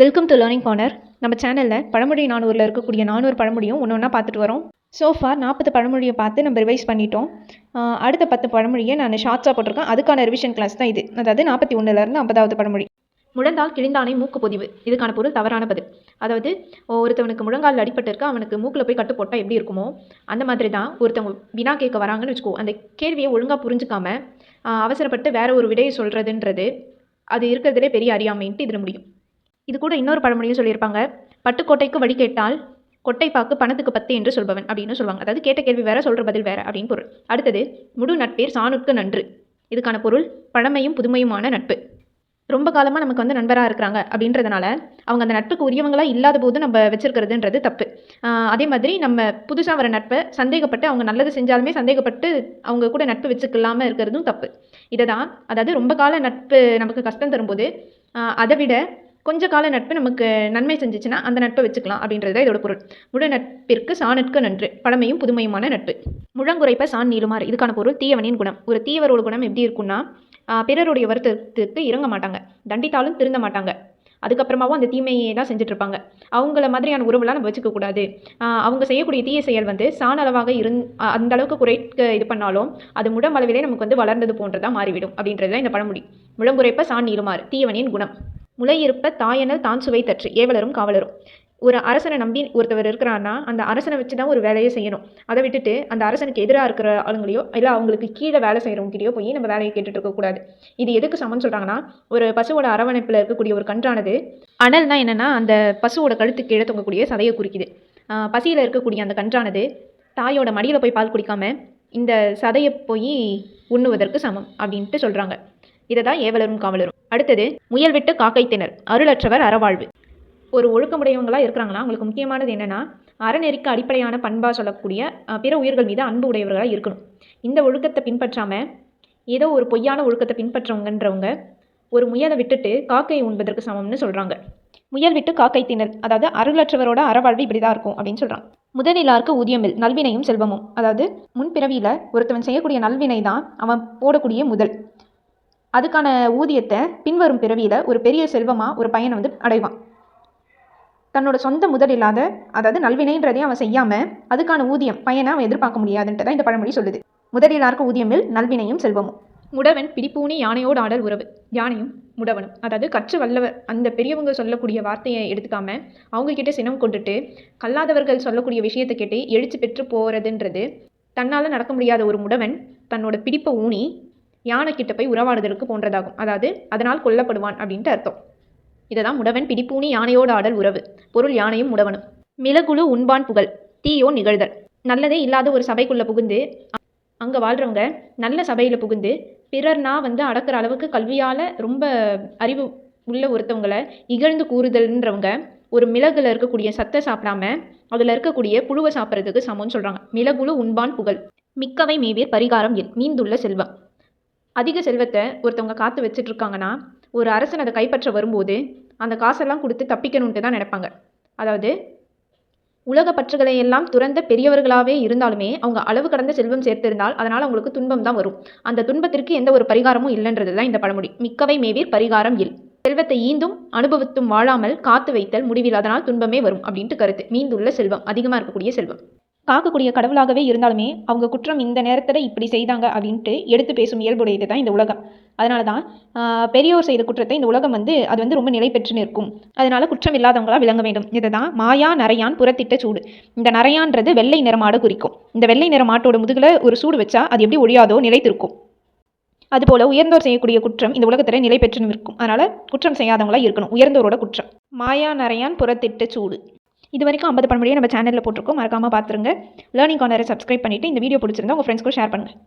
Welcome to learning corner நம்ம சேனலில் பழமொழி நானூரில் இருக்கக்கூடிய நானூறு பழமொழியும் ஒன்று ஒன்றா பார்த்துட்டு வரோம். சோஃபார் நாற்பது பழமொழியை பார்த்து நம்ம ரிவைஸ் பண்ணிட்டோம். அடுத்த பத்து பழமொழியை நான் ஷார்ட்ஸாக போட்டிருக்கேன். அதுக்கான ரிவிஷன் கிளாஸ் தான் இது. அதாவது நாற்பத்தி ஒன்றுலேருந்து ஐம்பதாவது பழமொழி முழந்தால் கிழிந்தானை மூக்கு பொதிவு. இதுக்கான பொருள் தவறான பதில். அதாவது ஒருத்தவனுக்கு முழங்கால் அடிபட்டிருக்கு அவனுக்கு மூக்கில் போய் கட்டு போட்டால் எப்படி இருக்குமோ அந்த மாதிரி தான் ஒருத்தவங்க வினா கேட்க வராங்கன்னு வச்சுக்கோ அந்த கேள்வியை ஒழுங்காக புரிஞ்சுக்காம அவசரப்பட்டு வேற ஒரு விடையை சொல்கிறதுன்றது அது இருக்கிறதுலே பெரிய அறியாமைன்ட்டு இதில் முடியும். இது கூட இன்னொரு பழமொழியும் சொல்லியிருப்பாங்க. பட்டுக்கோட்டைக்கு வழி கேட்டால் கொட்டைப்பாக்கு பணத்துக்கு பத்து என்று சொல்பவன் அப்படின்னு சொல்லுவாங்க அதாவது கேட்ட கேள்வி வேற சொல்கிற பதில் வேற அப்படின்னு பொருள். அடுத்தது முழு நட்பேர் சாணுக்கு நன்று. இதுக்கான பொருள் பழமையும் புதுமையுமான நட்பு. ரொம்ப காலமாக நமக்கு வந்து நண்பராக இருக்கிறாங்க அப்படின்றதுனால அவங்க அந்த நட்புக்கு உரியவங்களாக இல்லாத போது நம்ம வச்சுருக்கிறதுன்றது தப்பு. அதே மாதிரி நம்ம புதுசாக வர நட்பை சந்தேகப்பட்டு அவங்க நல்லது செஞ்சாலுமே சந்தேகப்பட்டு அவங்க கூட நட்பு வச்சுக்கலாமல் இருக்கிறதும் தப்பு. இதை தான் அதாவது ரொம்ப கால நட்பு நமக்கு கஷ்டம் தரும்போது அதை விட கொஞ்ச கால நட்பு நமக்கு நன்மை செஞ்சுச்சுன்னா அந்த நட்பை வச்சுக்கலாம் அப்படின்றது தான் இதோட பொருள். முழு நட்பிற்கு சாணற்கு நன்று பழமையும் புதுமையுமான நட்பு. முழங்குறைப்ப சான் நீளுமாறு இதுக்கான பொருள் தீயவனின் குணம். ஒரு தீயவரோட குணம் எப்படி இருக்கும்னா பிறருடைய வருத்தத்துக்கு இறங்க மாட்டாங்க. தண்டித்தாலும் திருந்த மாட்டாங்க. அதுக்கப்புறமாவும் அந்த தீமையை தான் செஞ்சுட்ருப்பாங்க அவங்கள மாதிரியான உறவுலாம் நம்ம வச்சுக்கக்கூடாது அவங்க செய்யக்கூடிய தீய செயல் வந்து சாண அளவாக இருந் அந்த அளவுக்கு குறைக்க இது பண்ணாலும் அது முடம் அளவிலே நமக்கு வந்து வளர்ந்தது போன்றதாக மாறிவிடும் அப்படின்றது தான் இந்த பழமொழி. முழங்குறைப்ப சாண் இருமாறு தீயவனின் குணம். முளையிருப்ப தாயனல் தான் சுவை தற்று ஏவலரும் காவலரும். ஒரு அரசனை நம்பி ஒருத்தவர் இருக்கிறான்னா அந்த அரசனை வச்சு தான் ஒரு வேலையை செய்யணும். அதை விட்டுட்டு அந்த அரசனுக்கு எதிராக இருக்கிற ஆளுங்களையோ இல்லை அவங்களுக்கு கீழே வேலை செய்கிறவங்ககிட்டயோ போய் நம்ம வேலையை கேட்டுட்டு இருக்கக்கூடாது இது எதுக்கு சமம்னு சொல்கிறாங்கன்னா ஒரு பசுவோட அரவணைப்பில் இருக்கக்கூடிய ஒரு கன்றானது அனல்னா என்னென்னா அந்த பசுவோட கழுத்து கீழே தொங்கக்கூடிய சதையை குறிக்குது. பசியில் இருக்கக்கூடிய அந்த கன்றானது தாயோட மடியில் போய் பால் குடிக்காமல் இந்த சதையை போய் உண்ணுவதற்கு சமம் அப்படின்ட்டு சொல்கிறாங்க இதை தான் ஏவலரும் காவலரும். அடுத்தது முயல் விட்டு காக்கை திணர் அருளற்றவர் அறவாழ்வு. ஒரு ஒழுக்கமுடையவங்களாக இருக்கிறாங்கன்னா அவங்களுக்கு முக்கியமானது என்னென்னா அறநெறிக்கு அடிப்படையான பண்பாக சொல்லக்கூடிய பிற உயிர்கள் மீது அன்பு உடையவர்களாக இருக்கணும். இந்த ஒழுக்கத்தை பின்பற்றாமல் ஏதோ ஒரு பொய்யான ஒழுக்கத்தை பின்பற்றவங்கன்றவங்க ஒரு முயலை விட்டுட்டு காக்கையை உண்பதற்கு சமம்னு சொல்கிறாங்க முயல் விட்டு காக்கை திணல் அதாவது அருளற்றவரோட அறவாழ்வு இப்படி தான் இருக்கும் அப்படின்னு சொல்கிறான் முதலிலாருக்கு ஊதியமில் நல்வினையும் செல்வமும். அதாவது முன்பிறவியில் ஒருத்தவன் செய்யக்கூடிய நல்வினை தான் அவன் போடக்கூடிய முதல். அதுக்கான ஊதியத்தை பின்வரும் பிறவியில் ஒரு பெரிய செல்வமாக ஒரு பையனை வந்து அடைவான். தன்னோட சொந்த முதல் இல்லாத அதாவது நல்வினைன்றதையும் அவன் செய்யாமல் அதுக்கான ஊதியம் பையனை அவன் எதிர்பார்க்க முடியாதுன்ட்டு தான் இந்த பழமொழி சொல்லுது. முதலிலாருக்கு ஊதியமில் நல்வினையும் செல்வமும். முடவன் பிடிப்பூனி யானையோடு ஆடல் உறவு. யானையும் முடவனும். அதாவது கற்று வல்லவர். அந்த பெரியவங்க சொல்லக்கூடிய வார்த்தையை எடுத்துக்காம அவங்கக்கிட்ட சினம் கொண்டுட்டு கல்லாதவர்கள் சொல்லக்கூடிய விஷயத்தை கேட்டு எழுச்சி பெற்று போகிறதுன்றது தன்னால் நடக்க முடியாத ஒரு முடவன் தன்னோட பிடிப்பை ஊனி யானை கிட்ட போய் உறவாடுதலுக்கு போன்றதாகும். அதாவது அதனால் கொல்லப்படுவான் அப்படின்ட்டு அர்த்தம். இதை தான் முடவன் பிடிப்பூனி யானையோடு ஆடல் உறவு. பொருள் யானையும் முடவனும். மிளகுழு உண்பான் புகழ். தீயோ நிகழ்தல். நல்லதே இல்லாத ஒரு சபைக்குள்ளே புகுந்து அங்கே வாழ்கிறவங்க நல்ல சபையில் புகுந்து பிறர்னா வந்து அடக்கிற அளவுக்கு கல்வியால் ரொம்ப அறிவு உள்ள ஒருத்தவங்களை இகழ்ந்து கூறுதல்ன்றவங்க ஒரு மிளகுல இருக்கக்கூடிய சத்தை சாப்பிடாம அதில் இருக்கக்கூடிய புழுவை சாப்பிட்றதுக்கு சமம்னு சொல்கிறாங்க மிளகுழு உண்பான் புகழ். மிக்கவை மேவீர் பரிகாரம் எல் மீந்துள்ள செல்வம். அதிக செல்வத்தை ஒருத்தவங்க காத்து வச்சுட்டு இருக்காங்கன்னா ஒரு அரசன் அதை கைப்பற்ற வரும்போது அந்த காசெல்லாம் கொடுத்து தப்பிக்கணுன்ட்டு தான் நினைப்பாங்க. அதாவது உலக பற்றுகளை எல்லாம் துறந்த பெரியவர்களாகவே இருந்தாலுமே அவங்க அளவு கடந்த செல்வம் சேர்த்திருந்தால் அதனால் அவங்களுக்கு துன்பம் தான் வரும். அந்த துன்பத்திற்கு எந்த ஒரு பரிகாரமும் இல்லைன்றது தான் இந்த பழமொழி. மிக்கவை மேவீர் பரிகாரம் இல். செல்வத்தை ஈந்தும் அனுபவித்தும் வாழாமல் காத்து வைத்தல் முடிவில் அதனால் துன்பமே வரும் அப்படின்ட்டு கருத்து. மீந்துள்ள செல்வம் அதிகமாக இருக்கக்கூடிய செல்வம். காக்கக்கூடிய கடவுளாகவே இருந்தாலுமே அவங்க குற்றம் இந்த நேரத்தில் இப்படி செய்தாங்க அப்படின்ட்டு எடுத்து பேசும் இயல்புடையது தான் இந்த உலகம். அதனால தான் பெரியோர் செய்த குற்றத்தை இந்த உலகம் வந்து அது வந்து ரொம்ப நிலை பெற்று நிற்கும். அதனால குற்றம் இல்லாதவங்களா விளங்க வேண்டும். இதை தான் மாயா நரையான் புறத்திட்ட சூடு. இந்த நரையான்றது வெள்ளை நிறமாடு குறிக்கும். இந்த வெள்ளை நிற மாட்டோட முதுகில் ஒரு சூடு வச்சா அது எப்படி ஒழியாதோ நிலைத்திருக்கும். அதுபோல உயர்ந்தோர் செய்யக்கூடிய குற்றம் இந்த உலகத்தில் நிலை பெற்று நிற்கும். அதனால குற்றம் செய்யாதவங்களா இருக்கணும். உயர்ந்தோரோட குற்றம். மாயா நரையான் புறத்திட்ட சூடு. இது வரைக்கும் ஐம்பது பழமொழியை நம்ம சேனலில் போட்டிருக்கோம். மறக்காமல் பார்த்துருங்க லேர்னிங் கார்னரை சப்ஸ்கிரைப் பண்ணிவிட்டு இந்த வீடியோ பிடிச்சிருந்தா உங்கள் ஃப்ரெண்ட்ஸ்க்கும் ஷேர் பண்ணுங்கள்